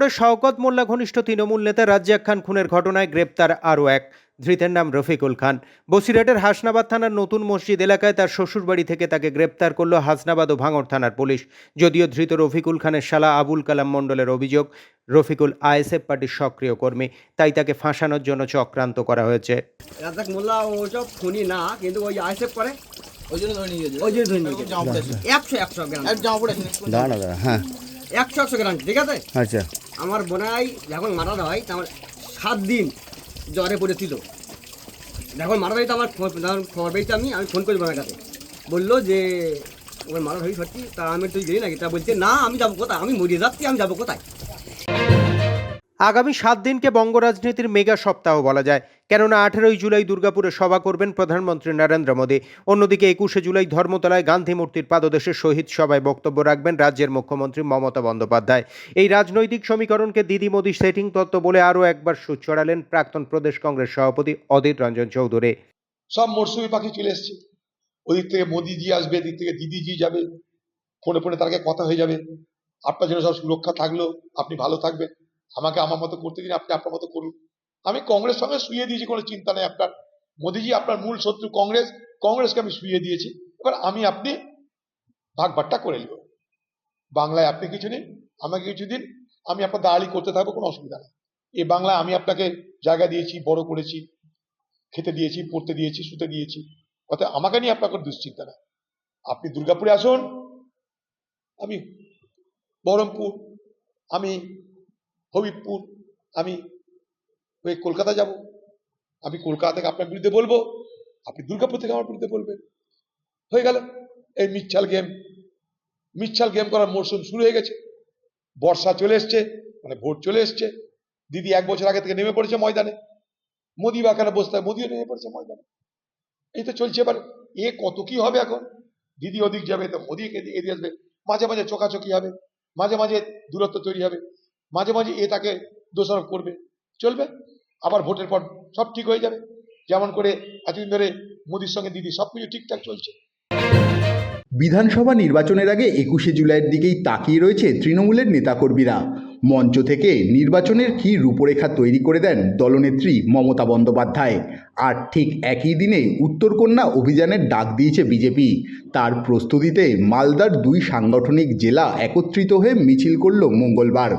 মোড়ে শওকত মোল্লা ঘনিষ্ঠ তৃণমূল নেতা রাজ্জাক খান খুনের ঘটনায় গ্রেপ্তার আরও এক। ধৃতের নাম রফিকুল খান। বসিরহাটের হাসনাবাদ থানার নতুন মসজিদ এলাকায় তার শ্বশুরবাড়ি থেকে তাকে গ্রেপ্তার করল হাসনাবাদ ও ভাঙড় থানার পুলিশ। যদিও ধৃত রফিকুল খানের শালা আবুল কালাম মণ্ডলের অভিযোগ রফিকুল আইএসএফ পার্টির সক্রিয় কর্মী তাই তাকে ফাঁসানোর জন্য চক্রান্ত করা হয়েছে। রাজাক মোল্লা ওসব খুনি না কিন্তু ওই আইসেপ করে। ওই জন্য ধরে নিয়ে গেছে। ওই জন্য ধরে নিয়ে গেছে। একশো একশো গ্রাম। এক জামা পড়েছে দাঁড়া না দাঁড়া হ্যাঁ। একশো একশো গ্রাম ঠিক আছে? আচ্ছা। আমার বোনাই যখন মারা হয় তখন সাত দিন জ্বরে পড়েছিল যখন মারা হয় তো আমার খবর পেয়েছি আমি আমি ফোন করি বোনার কাছে। বলল যে ওর মারা হয়ে সত্যি তা আমি তুই গেলি নাকি? তা বলছে না আমি যাব কোথায়? আমি মরিয়ে যাচ্ছি আমি যাব কোথায়? আগামী সাত দিনকে বঙ্গ রাজনীতির মেগা সপ্তাহ বলা যায়। কেননা আঠেরোই জুলাই দুর্গাপুরে সভা করবেন প্রধানমন্ত্রী নরেন্দ্র মোদী। অন্যদিকে একুশে জুলাই ধর্মতলায় গান্ধী মূর্তির পাদদেশে শহীদ সভায় বক্তব্য রাখবেন রাজ্যের মুখ্যমন্ত্রী মমতা বন্দ্যোপাধ্যায়। এই রাজনৈতিক সমীকরণকে দিদি মোদী সেটিং তত্ত্ব বলে আরও একবার সুর ছড়ালেন প্রাক্তন প্রদেশ কংগ্রেস সভাপতি অধীর রঞ্জন চৌধুরী। সব মরশুমি পাখি চলে এসছে। ওদিক থেকে মোদিজি আসবে, এদিক থেকে দিদিজি যাবে। ফোনে ফোনে তার কথা হয়ে যাবে। আপনার জন্য সব সুরক্ষা থাকল। আপনি ভালো থাকবেন। আমাকে আমার মতো করতে দিন, আপনি আপনার মতো করুন। আমি কংগ্রেস সঙ্গে শুয়ে দিয়েছি, কোনো চিন্তা নেই আপনার। মোদিজি আপনার মূল শত্রু কংগ্রেস, কংগ্রেসকে আমি শুয়ে দিয়েছি। এবার আমি আপনি ভাগ ভাগটা করে নেব। বাংলায় আপনি কিছু নিন আমাকে কিছু দিন, আমি আপনার দাঁড়ালি করতে থাকব, কোনো অসুবিধা নেই। এই বাংলায় আমি আপনাকে জায়গা দিয়েছি, বড় করেছি, খেতে দিয়েছি, পড়তে দিয়েছি, শুতে দিয়েছি। অর্থাৎ আমাকে নিয়ে আপনার কোনো দুশ্চিন্তা না আপনি দুর্গাপুরে আসুন, আমি বহরমপুর, আমি হবিবপুর, আমি ওই কলকাতা যাব। আমি কলকাতা থেকে আপনার বিরুদ্ধে বলব, আপনি দুর্গাপুর থেকে আমার বিরুদ্ধে বলবেন। হয়ে গেল, এই মিচ্ছাল গেম। মিচ্ছাল গেম করার মরশুম শুরু হয়ে গেছে। বর্ষা চলে এসছে মানে ভোট চলে এসছে। দিদি এক বছর আগে থেকে নেমে পড়েছে ময়দানে। মোদি বা কেন বসতে হয় মোদিও নেমে পড়েছে ময়দানে। এই তো চলছে এবার। এ কত কি হবে এখন? দিদি ওদিক যাবে, তো মোদি এদিকে আসবে। মাঝে মাঝে চোখাচোখি হবে। মাঝে মাঝে দূরত্ব তৈরি হবে। মাঝে মাঝে এ তাকে দোষারোপ করবে, চলবে। আবার ভোটের পর সব ঠিক হয়ে যাবে। যেমন করে এতদিন ধরে মোদির সঙ্গে দিদি, সব কিছু ঠিকঠাক চলছে। বিধানসভা নির্বাচনের আগে একুশে জুলাইয়ের দিকেই তাকিয়ে রয়েছে তৃণমূলের নেতাকর্মীরা। মঞ্চ থেকে নির্বাচনের কী রূপরেখা তৈরি করে দেন দলনেত্রী মমতা বন্দ্যোপাধ্যায়? আর ঠিক একই দিনে উত্তরকন্যা অভিযানের ডাক দিয়েছে বিজেপি। তার প্রস্তুতিতে মালদার দুই সাংগঠনিক জেলা একত্রিত হয়ে মিছিল করল মঙ্গলবার।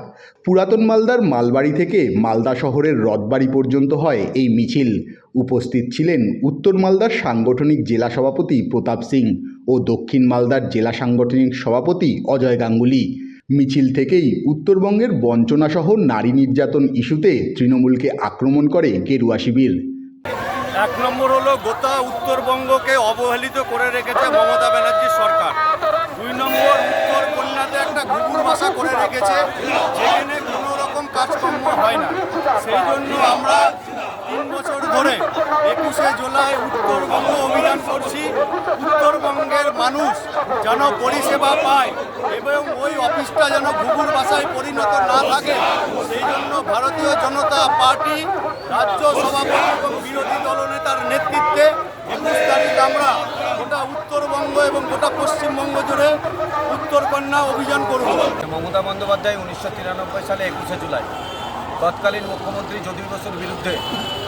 পুরাতন মালদার মালবাড়ি থেকে মালদা শহরের রথবাড়ি পর্যন্ত হয় এই মিছিল। উপস্থিত ছিলেন উত্তর মালদার সাংগঠনিক জেলা সভাপতি প্রতাপ সিং ও দক্ষিণ মালদার জেলা সাংগঠনিক সভাপতি অজয় গাঙ্গুলি। মিছিল থেকেই উত্তরবঙ্গের বঞ্চনাসহ নারী নির্যাতন ইস্যুতে তৃণমূলকে আক্রমণ করে গেরুয়া শিবির। এক নম্বর হলো গোটা উত্তরবঙ্গকে অবহেলিত করে রেখেছে মমতা ব্যানার্জির সরকার। দুই নম্বর, উত্তর কন্যাতে একটা ঘুঘুর বাসা করে রেখেছে, যেখানে কোনো রকম কাজকর্ম হয় না। সেই জন্য আমরা ধরে একুশে জুলাই উত্তরবঙ্গ অভিযান করছি। উত্তরবঙ্গের মানুষ যেন পরিষেবা পায় এবং ওই অফিসটা যেন ঘুঘুর বাসায় পরিণত না থাকে, সেই জন্য ভারতীয় জনতা পার্টি, রাজ্য সভাপতি এবং বিরোধী দলনেতার নেতৃত্বে একুশ তারিখ আমরা গোটা উত্তরবঙ্গ এবং গোটা পশ্চিমবঙ্গ জুড়ে উত্তরকন্যা অভিযান করব। মমতা বন্দ্যোপাধ্যায় উনিশশো তিরানব্বই সালে একুশে জুলাই। তৎকালীন মুখ্যমন্ত্রী জ্যোতি বসুর বিরুদ্ধে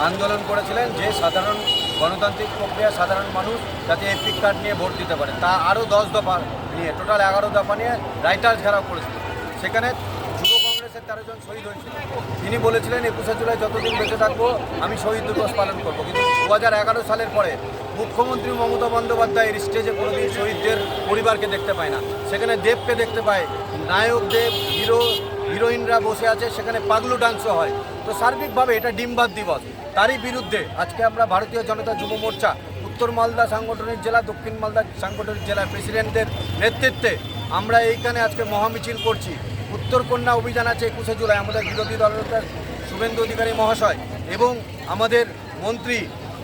আন্দোলন করেছিলেন যে সাধারণ গণতান্ত্রিক প্রক্রিয়া, সাধারণ মানুষ যাতে এপিক কার্ড নিয়ে ভোট দিতে পারে। তা আরও দশ দফা নিয়ে, টোটাল এগারো দফা নিয়ে রাইটার্স ঘেরাও করেছিল। সেখানে যুব কংগ্রেসের তেরো জন শহীদ হয়েছিল। তিনি বলেছিলেন, একুশে জুলাই যতদিন বেঁচে থাকব, আমি শহীদ দিবস পালন করব। কিন্তু দু হাজার এগারো সালের পরে মুখ্যমন্ত্রী মমতা বন্দ্যোপাধ্যায়ের স্টেজে কোনোদিন শহীদদের পরিবারকে দেখতে পায় না। সেখানে দেবকে দেখতে পায়। নায়ক দেব, হিরো হিরোইনরা বসে আছে, সেখানে পাগলু ডান্সও হয়। তো সার্বিকভাবে এটা ডিম্বাদ দিবস। তারই বিরুদ্ধে আজকে আমরা ভারতীয় জনতা যুব মোর্চা, উত্তর মালদা সাংগঠনিক জেলা, দক্ষিণ মালদা সাংগঠনিক জেলার প্রেসিডেন্টদের নেতৃত্বে আমরা এইখানে আজকে মহামিছিল করছি। উত্তরকন্যা অভিযান আছে একুশে জুলাই, আমাদের বিরোধী দলনেতার শুভেন্দু অধিকারী মহাশয় এবং আমাদের মন্ত্রী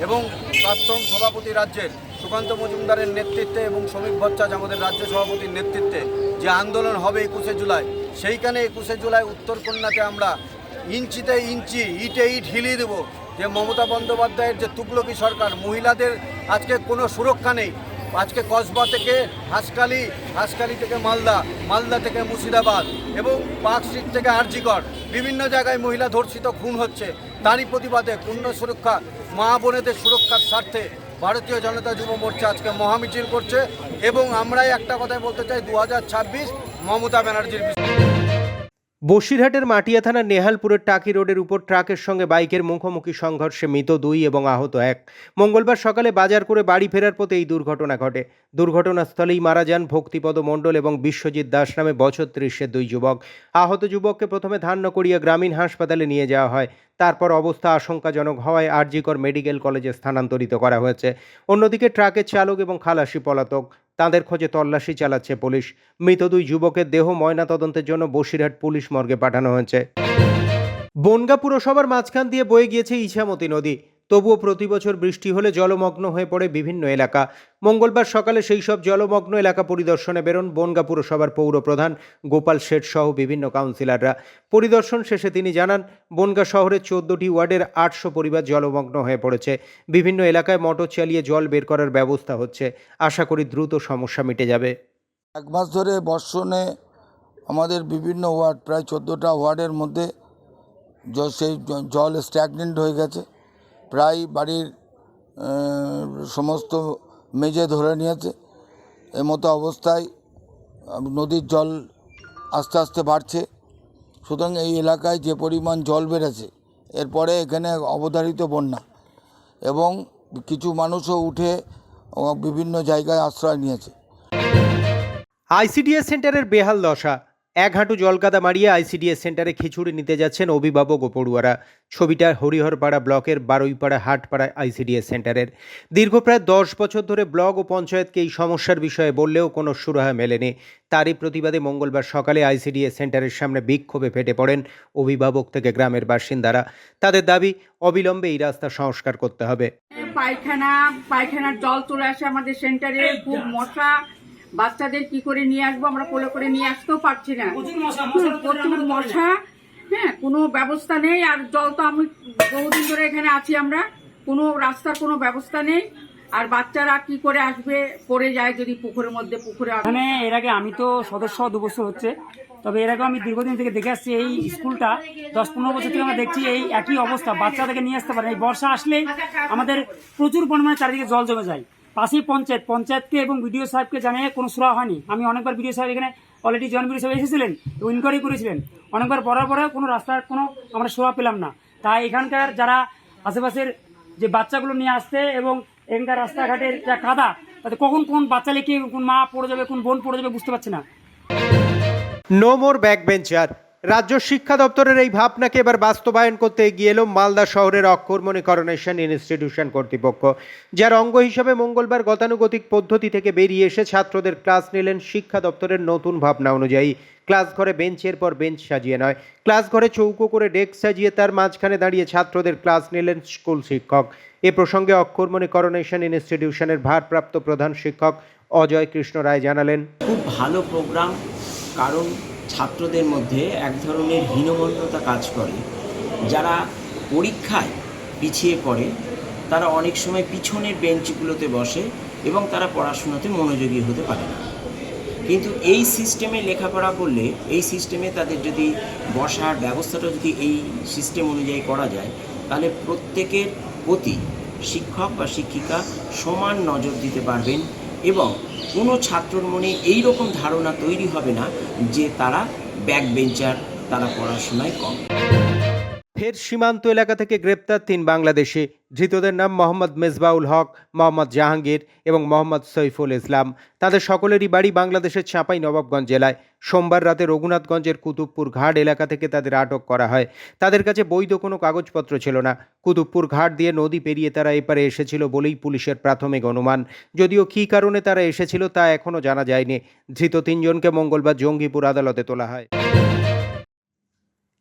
এবং প্রাক্তন সভাপতি রাজ্যের সুকান্ত মজুমদারের নেতৃত্বে এবং শ্রমিক ভট্টাচ আমাদের রাজ্য সভাপতির নেতৃত্বে যে আন্দোলন হবে একুশে জুলাই সেইখানে একুশে জুলাই উত্তরকন্যাতে আমরা ইঞ্চিতে ইঞ্চি, ইটে ইট হিলিয়ে দেবো। যে মমতা বন্দ্যোপাধ্যায়ের যে তুগলকি সরকার, মহিলাদের আজকে কোনো সুরক্ষা নেই। আজকে কসবা থেকে হাসকালি হাসকালি থেকে মালদা মালদা থেকে মুর্শিদাবাদ এবং পার্কস্ট্রিট থেকে আরজিগড় বিভিন্ন জায়গায় মহিলা ধর্ষিত, খুন হচ্ছে। তারই প্রতিবাদে পূর্ণ সুরক্ষা, মা বোনেদের সুরক্ষার স্বার্থে ভারতীয় জনতা যুব মোর্চা আজকে মহামিছিল করছে। এবং আমরাই একটা কথাই বলতে চাই, দু হাজার ছাব্বিশ মমতা ব্যানার্জির বসিরহাটের মাটিয়া থানার নেহালপুরের টাকি রোডের উপর ট্রাকের সঙ্গে বাইকের মুখোমুখি সংঘর্ষে মৃত দুই এবং আহত এক। মঙ্গলবার সকালে বাজার করে বাড়ি ফেরার পথে এই দুর্ঘটনা ঘটে। দুর্ঘটনাস্থলেই মারা যান ভক্তিপদ মণ্ডল এবং বিশ্বজিৎ দাস নামে বছর ত্রিশের দুই যুবক। আহত যুবককে প্রথমে ধান্য ধান্যকড়িয়া গ্রামীণ হাসপাতালে নিয়ে যাওয়া হয়। তারপর অবস্থা আশঙ্কাজনক হওয়ায় আরজিকর মেডিকেল কলেজে স্থানান্তরিত করা হয়েছে। অন্যদিকে ট্রাকের চালক এবং খালাসি পলাতক। তাঁদের খোঁজে তল্লাশি চালাচ্ছে পুলিশ। মৃত দুই যুবকের দেহ ময়নাতদন্তের জন্য বসিরহাট পুলিশ মর্গে পাঠানো হয়েছে। বনগা পুরসভার মাঝখান দিয়ে বয়ে গিয়েছে ইছামতি নদী। তবুও প্রতি বছর বৃষ্টি হলে জলমগ্ন হয়ে পড়ে বিভিন্ন এলাকা। মঙ্গলবার সকালে সেই সব জলমগ্ন এলাকা পরিদর্শনে বেরোন বনগা পুরসভার পৌর প্রধান গোপাল শেঠ সহ বিভিন্ন কাউন্সিলররা। পরিদর্শন শেষে তিনি জানান, বনগা শহরের চোদ্দটি ওয়ার্ডের আটশো পরিবার জলমগ্ন হয়ে পড়েছে। বিভিন্ন এলাকায় মোটর চালিয়ে জল বের করার ব্যবস্থা হচ্ছে। আশা করি দ্রুত সমস্যা মিটে যাবে। এক মাস ধরে বর্ষণে আমাদের বিভিন্ন ওয়ার্ড, প্রায় চোদ্দোটা ওয়ার্ডের মধ্যে সেই জল স্ট্যাগনেন্ট হয়ে গেছে। প্রায় বাড়ির সমস্ত মেঝে ধরে নিয়েছে। এ মতো অবস্থায় নদীর জল আস্তে আস্তে বাড়ছে। সুতরাং এই এলাকায় যে পরিমাণ জল বেড়েছে, এরপরে এখানে অবধারিত বন্যা এবং কিছু মানুষও উঠে বিভিন্ন জায়গায় আশ্রয় নিয়েছে। আইসিডিএস সেন্টারের বেহাল দশা। এক হাঁটু জলকাদা মারিয়ে আইসিডিএস সেন্টারে খিচুড়ি নিতে যাচ্ছেন অভিভাবক ও পড়ুয়ারা। ছবিটা হরিহরপাড়া ব্লকের বারুইপাড়া হাটপাড়া আইসিডিএস সেন্টারের। দীর্ঘ প্রায় দশ বছর ধরে ব্লক ও পঞ্চায়েতকে এই সমস্যার বিষয়ে বললেও কোনো সুরাহা মেলেনি। তারই প্রতিবাদে মঙ্গলবার সকালে আইসিডিএস সেন্টারের সামনে বিক্ষোভে ফেটে পড়েন অভিভাবক থেকে গ্রামের বাসিন্দারা। তাদের দাবি, অবিলম্বে এই রাস্তা সংস্কার করতে হবে। পায়খানা, পায়খানার জল চলে আসে আমাদের সেন্টারে, খুব মশা। বাচ্চাদের কি করে নিয়ে আসব? আমরা কোলে করে নিয়ে আসতেও পারছি না। প্রচুর মশা হ্যাঁ কোনো ব্যবস্থা নেই। আর জল তো আমি বহুদিন ধরে এখানে আছি আমরা। কোনো রাস্তার কোনো ব্যবস্থা নেই। আর বাচ্চারা কি করে আসবে? পড়ে যায় যদি পুকুরের মধ্যে পুকুরে এখানে এর আগে আমি তো সদস্য দু বছর হচ্ছে। তবে এর আগে আমি দীর্ঘদিন থেকে দেখে আসছি এই স্কুলটা। দশ পনেরো বছর থেকে আমরা দেখছি এই একই অবস্থা। বাচ্চাদেরকে নিয়ে আসতে পারে এই বর্ষা আসলেই আমাদের প্রচুর পরিমাণে চারিদিকে জল জমে যায়। পাশেই পঞ্চায়েত, পঞ্চায়েতকে এবং বিডিও সাহেবকে জানিয়ে কোনো সুরা হয়নি। আমি অনেকবার বিডিও সাহেব এখানে অলরেডি জয়েন্ট বিডিও সাহেব এসেছিলেন ইনকোয়ারি করেছিলেন। অনেকবার পড়ার পরে কোনো রাস্তার কোনো আমরা সুরা পেলাম না। তাই এখানকার যারা আশেপাশের যে বাচ্চাগুলো নিয়ে আসতে এবং এখানকার রাস্তাঘাটের যা কাদা, তাতে কখন কোন বাচ্চা লেখে কোন মা পড়ে যাবে, কোন বোন পড়ে যাবে বুঝতে পারছি না। নো মোর ব্যাক বেঞ্চার রাজ্য শিক্ষা দপ্তরের এই ভাবনাকে এবার বাস্তবায়ন করতে এগিয়ে এলো মালদা শহরের অক্ষরমণি করোনেশন ইনস্টিটিউশন কর্তৃপক্ষ, যার অঙ্গ হিসাবে মঙ্গলবার গতানুগতিক পদ্ধতি থেকে বেরিয়ে এসে ছাত্রদের ক্লাস নিলেন শিক্ষা দপ্তরের নতুন ভাবনা অনুযায়ী। ক্লাস ঘরে বেঞ্চের পর বেঞ্চ সাজিয়ে নয়, ক্লাস ঘরে চৌকো করে ডেস্ক সাজিয়ে তার মাঝখানে দাঁড়িয়ে ছাত্রদের ক্লাস নিলেন স্কুল শিক্ষক। এ প্রসঙ্গে অক্ষরমণি করোনেশন ইনস্টিটিউশনের ভারপ্রাপ্ত প্রধান শিক্ষক অজয় কৃষ্ণ রায় জানালেন। খুব ভালো প্রোগ্রাম কারণ ছাত্রদের মধ্যে এক ধরনের হীনমন্যতা কাজ করে। যারা পরীক্ষায় পিছিয়ে পড়ে, তারা অনেক সময় পিছনের বেঞ্চগুলোতে বসে এবং তারা পড়াশোনাতে মনোযোগী হতে পারে না। কিন্তু এই সিস্টেমে লেখাপড়া করলে, এই সিস্টেমে তাদের যদি বসার ব্যবস্থাটা যদি এই সিস্টেম অনুযায়ী করা যায়, তাহলে প্রত্যেকের প্রতি শিক্ষক বা শিক্ষিকা সমান নজর দিতে পারবেন এবং কোনো ছাত্রর মনে এই রকম ধারণা তৈরি হবে না যে তারা ব্যাক বেঞ্চার তারা পড়াশোনায় কম। ফের সীমান্ত এলাকা থেকে গ্রেপ্তার তিন বাংলাদেশি। ধৃতদের নাম মোহাম্মদ মেজবাউল হক, মোহাম্মদ জাহাঙ্গীর এবং মোহাম্মদ সৈফুল ইসলাম। তাদের সকলেরই বাড়ি বাংলাদেশের চাঁপাই নবাবগঞ্জ জেলায়। সোমবার রাতে রঘুনাথগঞ্জের কুতুবপুর ঘাট এলাকা থেকে তাদের আটক করা হয়। তাদের কাছে বৈধ কোনো কাগজপত্র ছিল না। কুতুবপুর ঘাট দিয়ে নদী পেরিয়ে তারা এপারে এসেছিল বলেই পুলিশের প্রাথমিক অনুমান। যদিও কী কারণে তারা এসেছিল তা এখনও জানা যায়নি। ধৃত তিনজনকে মঙ্গলবার জঙ্গিপুর আদালতে তোলা হয়।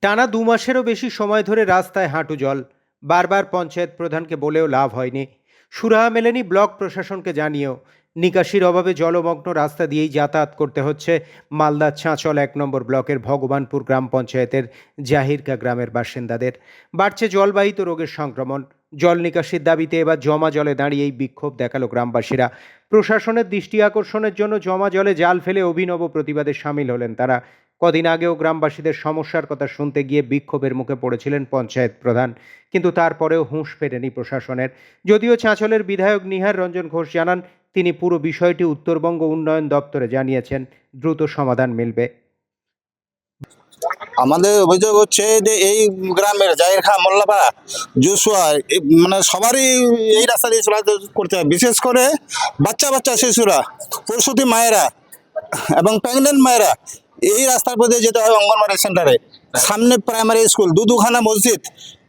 টানা দু মাসেরও বেশি সময় ধরে রাস্তায় হাঁটু জল। বারবার পঞ্চায়েত প্রধানকে বলেও লাভ হয়নি। সুরাহা মেলেনি ব্লক প্রশাসনকে জানিয়েও। নিকাশির অভাবে জলমগ্ন রাস্তা দিয়েই যাতায়াত করতে হচ্ছে মালদা ছাঁচল এক নম্বর ব্লকের ভগবানপুর গ্রাম পঞ্চায়েতের জাহিরকা গ্রামের বাসিন্দাদের। বাড়ছে জলবাহিত রোগের সংক্রমণ। জল নিকাশির দাবিতে এবার জমা জলে দাঁড়িয়ে এই বিক্ষোভ দেখাল গ্রামবাসীরা। প্রশাসনের দৃষ্টি আকর্ষণের জন্য জমা জলে জাল ফেলে অভিনব প্রতিবাদে সামিল হলেন তারা। কদিন আগেও গ্রামবাসীদের সমস্যার কথা শুনতে গিয়ে বিক্ষোভের মুখে পড়েছিলেন পঞ্চায়েত প্রধান। কিন্তু তারপরেও হুঁশ ফেরেনি প্রশাসনের। যদিও চাঁচলের বিধায়ক নিহার রঞ্জন ঘোষ জানান, তিনি পুরো বিষয়টি উত্তরবঙ্গ উন্নয়ন দপ্তরে জানিয়েছেন, দ্রুত সমাধান মিলবে। আমাদের অভিযোগ হচ্ছে যে এই গ্রামের জাহির খা, মোল্লাপাড়া, জুসুয়া মানে সবারই এই রাস্তা দিয়ে চলাচল করতে হয়। বিশেষ করে বাচ্চা বাচ্চা শিশুরা, প্রসূতি মায়েরা এবং প্রেগনেন্ট মায়েরা এই রাস্তার পথে যেতে হয় অঙ্গনওয়াড়ি সেন্টারে। সামনে প্রাইমারি স্কুল দু দুখানা মসজিদ,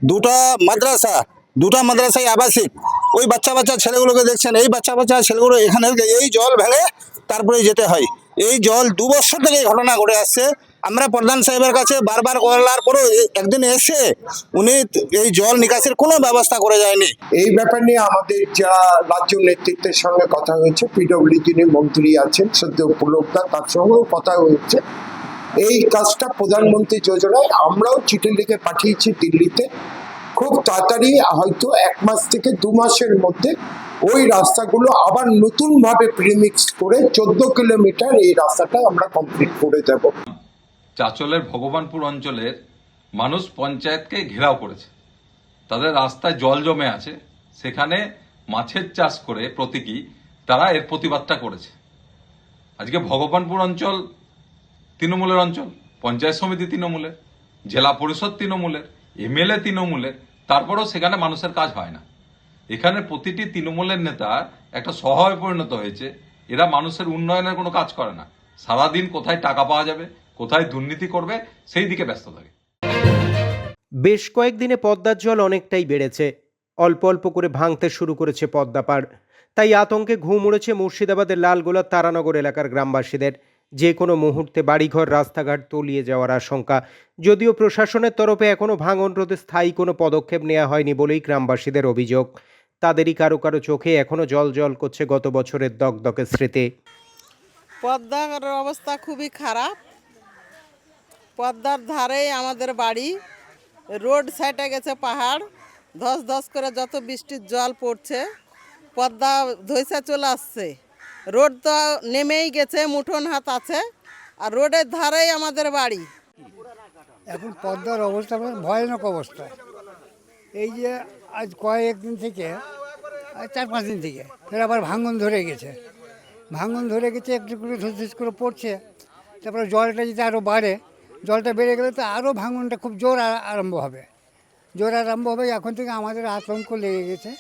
দুটা মাদ্রাসা, দুটা মাদ্রাসায় আবাসিক। ওই বাচ্চা বাচ্চা ছেলেগুলোকে দেখছেন, এই বাচ্চা বাচ্চা ছেলেগুলো এখানে এই জল ভেঙে তারপরে যেতে হয়। এই জল দু বছর থেকে ঘটনা ঘটে আসছে। আমরা প্রধান সাহেবের কাছে বারবার করার পরেও একদিন এসে উনি এই জল নিকাশের কোনো ব্যবস্থা করে যায়নি। এই ব্যাপার নিয়ে আমাদের যারা রাজ্য নেতৃত্বের সঙ্গে কথা হয়েছে পিডব্লিউ যিনি মন্ত্রী আছেন সদ্য উপলব্ধা, তার সঙ্গেও কথা হয়েছে। এই কাজটা প্রধানমন্ত্রী যোজনায় আমরাও চিঠি লিখে পাঠিয়েছি দিল্লিতে। খুব তাড়াতাড়ি হয়তো এক মাস থেকে দু মাসের মধ্যে ওই রাস্তাগুলো আবার নতুনভাবে প্রিমিক্স করে চোদ্দ কিলোমিটার এই রাস্তাটা আমরা কমপ্লিট করে দেবো। চাচলের ভগবানপুর অঞ্চলের মানুষ পঞ্চায়েতকে ঘেরাও করেছে। তাদের রাস্তায় জল জমে আছে। সেখানে মাছের চাষ করে প্রতীকী তারা এর প্রতিবাদটা করেছে। আজকে ভগবানপুর অঞ্চল তৃণমূলের অঞ্চল, পঞ্চায়েত সমিতি তৃণমূলের, জেলা পরিষদ তৃণমূলের, এমএলএ তৃণমূলের, তারপরেও সেখানে মানুষের কাজ হয় না। এখানে প্রতিটি তৃণমূলের নেতা একটা স্বভাবে পরিণত হয়েছে। এরা মানুষের উন্নয়নের কোনো কাজ করে না। সারাদিন কোথায় টাকা পাওয়া যাবে কোথায় দুর্নীতি করবে সেই দিকে ব্যস্ত থাকে। বেশ কয়েকদিনে পদ্মার জল অনেকটাই বেড়েছে। অল্প অল্প করে ভাঙতে শুরু করেছে পদ্মা পাড়। তাই আতঙ্কে ঘুম উড়েছে মুর্শিদাবাদের লালগোলা তারানগর এলাকার গ্রামবাসীদের। যে কোনো মুহূর্তে বাড়িঘর রাস্তাঘাট তলিয়ে যাওয়ার আশঙ্কা। যদিও প্রশাসনের তরফে এখনও ভাঙন রোধে স্থায়ী কোনো পদক্ষেপ নেওয়া হয়নি বলেই গ্রামবাসীদের অভিযোগ। তাদেরই কারও কারও চোখে এখনও জল জল করছে গত বছরের দগদকে স্মৃতি। পদ্মার অবস্থা খুবই খারাপ। পদ্মার ধারেই আমাদের বাড়ি। রোড সাইডে গেছে পাহাড়। ধস ধস করে যত বৃষ্টির জল পড়ছে, পদ্মা ধৈসা চলে আসছে। রোড তো নেমেই গেছে, মুঠোন হাত আছে, আর রোডের ধারেই আমাদের বাড়ি। এখন পদ্মার অবস্থা মানে ভয়ানক অবস্থা। এই যে আজ কয়েকদিন থেকে চার পাঁচ দিন থেকে, ফের আবার ভাঙন ধরে গেছে। ভাঙন ধরে গেছে, একটু করে ধুস ধুস করে পড়ছে। তারপরে জলটা যদি আরও বাড়ে জলটা বেড়ে গেলে তো আরও ভাঙনটা খুব জোর আরম্ভ হবে। জোর আরম্ভ হবে, এখন থেকে আমাদের আতঙ্ক লেগে গেছে।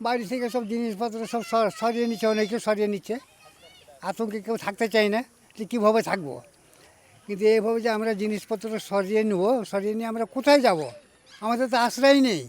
বাড়ি থেকে সব জিনিসপত্র সব সরিয়ে নিচ্ছে, অনেকে সরিয়ে নিচ্ছে। আতঙ্কে কেউ থাকতে চায় না যে কীভাবে থাকব। কিন্তু এইভাবে যে আমরা জিনিসপত্র সরিয়ে নেব, সরিয়ে নিয়ে আমরা কোথায় যাব? আমাদের তো আশ্রয় নেই।